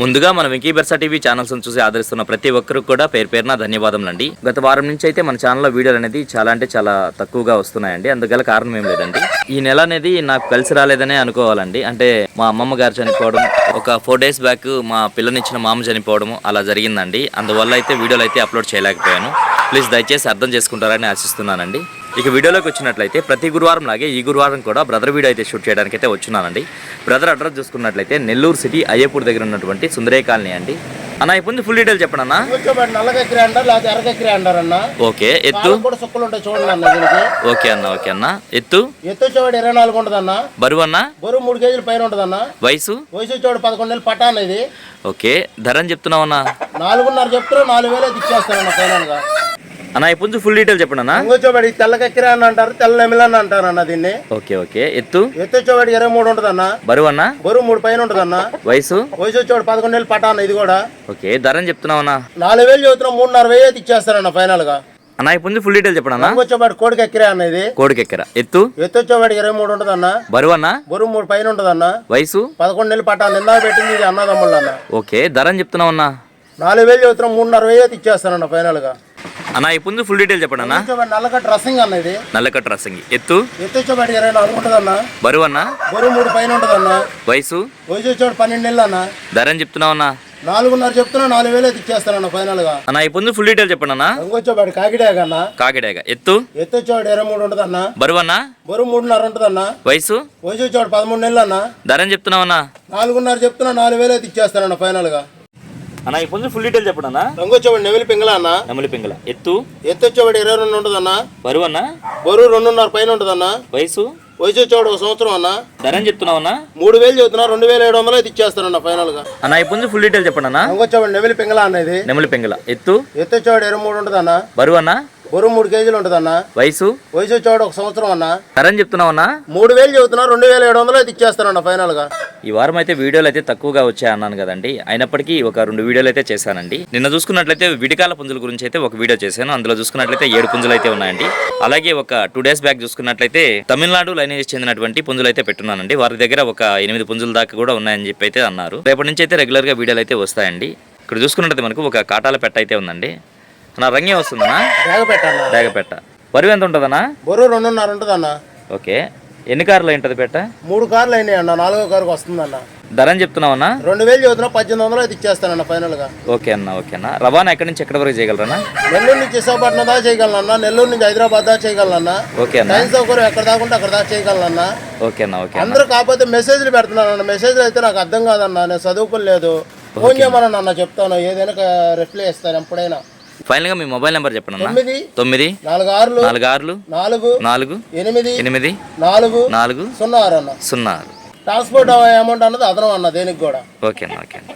ముందుగా మన Venky బెర్సా TV channels చూసి ఆదరిస్తున్న ప్రతి ఒక్కరికి కూడా పేరు పేరున ధన్యవాదములండి. గత వారం నుంచి అయితే మన ఛానల్లో వీడియోలు అనేది చాలా అంటే చాలా తక్కువగా వస్తున్నాయండి. అందుగల కారణం ఏం లేదండి. ఈ నెల అనేది నాకు కలిసి రాలేదనే అనుకోవాలండి. అంటే మా అమ్మమ్మ గారు చనిపోవడం ఒక ఫోర్ డేస్ బ్యాక్ మా పిల్లనిచ్చిన మామ చనిపోవడం అలా జరిగిందండి. అందువల్ల అయితే వీడియోలు అయితే అప్లోడ్ చేయలేకపోయాను. ప్లీజ్ దయచేసి అర్థం చేసుకుంటారని ఆశిస్తున్నానండి. ఇక వీడియోలోకి వచ్చినట్లయితే ప్రతి గురువారం లాగే ఈ గురువారం కూడా బ్రదర్ వీడియో అయితే షూట్ చేయడానికి అయితే వచ్చున్నానండి. బ్రదర్ అడ్రస్ చూసుకున్నట్లయితే నెల్లూరు సిటీ అయ్యపూర్ దగ్గర ఉన్నటువంటి సుందరే కాలనీ అండి. అన్న ఇప్పుడు ఫుల్ డీటెయిల్ చెప్పండి అన్న. నల్లగెక్కిరి అంటారు లేకపోతే ఎర్రగెక్కిరి అంటారు అన్న. ఓకే ఎత్తు? కూడా సుక్కలు ఉంటాయి చూడండి అన్న దీనికి. ఓకే అన్న ఓకే అన్న. ఎత్తు? ఎత్తు వచ్చేవాడు ఇరవై నాలుగు ఉంటుంది అన్న. బరువు అన్న? బరువు మూడు కేజీల పైన ఉంటుంది అన్న. వయసు? వయసు వచ్చేవాడు పదకొండు నెలలు పట్టా అన్న ఇది. ఓకే ధర అని చెప్తున్నావు అన్న. నాలుగున్నర చెప్తున్నా నాలుగు వేలు అయితే ఇచ్చేస్తానన్న ఫైనల్ అన్న ఇప్పుడు ఫుల్ డీటెయిల్ చెప్పండి అన్న. ఇంకొచ్చేవాడు తెల్లకెక్కిరి అని అంటారు తెల్ల నెమిలని అంటారు అన్న దీన్ని. Okay okay. ఎత్తు? ఎత్తు వచ్చేవాడు ఇరవై మూడు ఉంటుంది అన్న. బరువు అన్న? బరువు మూడు పైన ఉంటుంది అన్న. వయసు? వయసు వచ్చేవాడు పదకొండు నెలలు పట్టా అన్న ఇది కూడా. ఓకే ధర అని చెప్తున్నావు అన్న? నాలుగు వేలు చదువుతున్నా మూడున్నర వెయ్యి అయితే ఇచ్చేస్తానన్న ఫైనల్గా. అన్న ఇప్పుడు ఫుల్ డీటెయిల్ చెప్పండి అన్న. ఇంకొచ్చేవాడు కోడికి ఎక్కిరే అన్న ఇది. కోడికెక్కర ఎత్తు? ఎత్తు వచ్చేవాడు ఇరవై మూడు ఉంటుంది అన్న. బరువు అన్న? బరువు మూడు పైన ఉంటుంది అన్న. వయసు? పదకొండు నెలలు పట్టా నిన్న పెట్టింది ఇది అన్నదమ్ముళ్ళు అన్న. ఓకే ధర అని చెప్తున్నావు అన్న. నాలుగు వేలు చదువుతున్నా మూడున్నర వెయ్యి అయితే ఇచ్చేస్తానన్న ఫైనల్గా. అన్న ఇప్పుడు ఫుల్ డీటెయిల్ చెప్పండి అన్న. వచ్చేవాడు నల్లక డ్రెస్సింగ్ అన్న ఇది. నల్లకట్ట రసంగి ఎత్తు? ఎత్తు వచ్చేవాడు ఇరవై నాలుగు ఉంటుంది అన్న బరువు అన్న? బరువు మూడు పైన ఉంటుంది అన్న వయసు? వయసు వచ్చేవాడు పన్నెండు నెలలు అన్న. ధర అని చెప్తున్నావు అన్న. నాలుగున్నర చెప్తున్నా నాలుగు వేలు ఇచ్చేస్తానన్న ఫైనల్గా అన్న ఇప్పుడు ఫుల్ డీటెయిల్ చెప్పండి అన్న. ఇంకొచ్చేవాడు కాకిడాక అన్న. కాకిడాక. ఎత్తు? ఎత్తు వచ్చేవాడు ఇరవై మూడు ఉంటుంది అన్న బరువు అన్న? బరువు మూడున్నర ఉంటుంది అన్న వయసు? వయసు వచ్చేవాడు పదమూడు నెలలు అన్న. ధర అని చెప్తున్నావు అన్న. నాలుగున్నర చెప్తున్నా నాలుగు వేలు అయితే ఇచ్చేస్తానన్న ఫైనల్గా అన్న ఇప్పుడు ఫుల్ డీటెయిల్ చెప్పండి అన్న. రంగు వచ్చేవాడు నెమిలి పింగళ అన్న. నెమలి పింగళ. ఎత్తు? ఎత్తు వచ్చేవాడు ఇరవై రెండు ఉంటుంది అన్న బరువు అన్న? బరువు రెండున్నర పైన ఉంటుంది అన్న వయసు? వయసు వచ్చేవాడు ఒక సంవత్సరం అన్న. ధర అని చెప్తున్నావు అన్న? మూడు వేలు చదువుతున్నా రెండు వేల ఏడు వందలు అయితే ఇచ్చేస్తానన్న ఫైనల్గా. అన్న ఇప్పుడు ఫుల్ డీటెయిల్ చెప్పండి అన్న. రంగు వచ్చేవాడు నెమిలి పింగళ అన్న ఇది. నెమలి పింగళ. ఎత్తు? ఎత్తు వచ్చేవాడు ఇరవై మూడు ఉంటుంది అన్న బరువు అన్న? బరువు మూడు కేజీలు ఉంటుంది అన్న వయసు? వయసు వచ్చేవాడు ఒక సంవత్సరం అన్న. ధర అని చెప్తున్నావు అన్న? మూడు వేలు చదువుతున్నా రెండు వేల ఏడు వందలు అయితే ఇచ్చేస్తానన్న ఫైనల్గా. ఈ వారం అయితే వీడియోలు అయితే తక్కువగా వచ్చాయి అన్నాను కదండి. అయినప్పటికీ ఒక రెండు వీడియోలు అయితే చేశానండి. నిన్న చూసుకున్నట్లయితే విడికాల పుంజుల గురించి అయితే ఒక వీడియో చేశాను. అందులో చూసుకున్నట్లయితే ఏడు పుంజులు అయితే ఉన్నాయండి. అలాగే ఒక టూ డేస్ బ్యాక్ చూసుకున్నట్లయితే తమిళనాడు లైనేజ్ చెందినటువంటి పుంజులు అయితే పెట్టున్నానండి. వారి దగ్గర ఒక ఎనిమిది పుంజుల దాకా కూడా ఉన్నాయని చెప్పి అయితే అన్నారు. రేపటి నుంచి అయితే రెగ్యులర్గా వీడియోలు అయితే వస్తాయండి. ఇక్కడ చూసుకున్నట్లయితే మనకు ఒక కాటాల పెట్ట అయితే ఉందండి. నా రంగే వస్తుందన్నా? బ్యాగ్ పెట్టన్న డేగపెట్ట బరువు ఎంత ఉంటుందన్నా? బరువు రెండున్నర ఉంటుంది అన్న ఓకే. ఎన్ని కార్లు ఉంటుంది పెట్ట మూడు కార్లు అయినాయి అన్న నాలుగో కారుకు వస్తుందన్న. ధర అని చెప్తున్నావన్నా? రెండు వేలు చదువుతున్నా పద్దెనిమిది వందలు అయితే ఇచ్చేస్తానన్న ఫైనల్గా ఓకే అన్న ఓకే అన్న. రవాణా ఎక్కడి నుంచి ఎక్కడి వరకు చేయగలరన్నా? నెల్లూరు నుంచి విశాఖపట్నం దాకా చేయగలనన్నా నెల్లూరు నుంచి హైదరాబాద్ దాకా చేయగలనన్నా. ఓకే అన్న. సౌకర్యం ఎక్కడ దాకా ఉంటే అక్కడ దాకా చేయగలనన్నా. ఓకే అన్న ఓకే అన్న. అందరూ కాకపోతే మెసేజ్లు పెడుతున్నాను మెసేజ్లు అయితే నాకు అర్థం కాదన్నా నేను చదువుకోలేదు. ఫోన్ చేయమని అన్న చెప్తాను. ఏదైనా రిప్లై ఇస్తాను ఎప్పుడైనా. ఫైనల్గా మీ మొబైల్ నెంబర్ చెప్పండి అన్న. తొమ్మిది తొమ్మిది నాలుగు ఆరులు నాలుగు ఆరులు నాలుగు నాలుగు ఎనిమిది ఎనిమిది నాలుగు నాలుగు సున్నా ఆరు అన్న సున్నా ఆరు ట్రాన్స్పోర్ట్ అమౌంట్ అన్నది అదనం అన్న దేనికి కూడా. ఓకే అన్న ఓకే అన్న.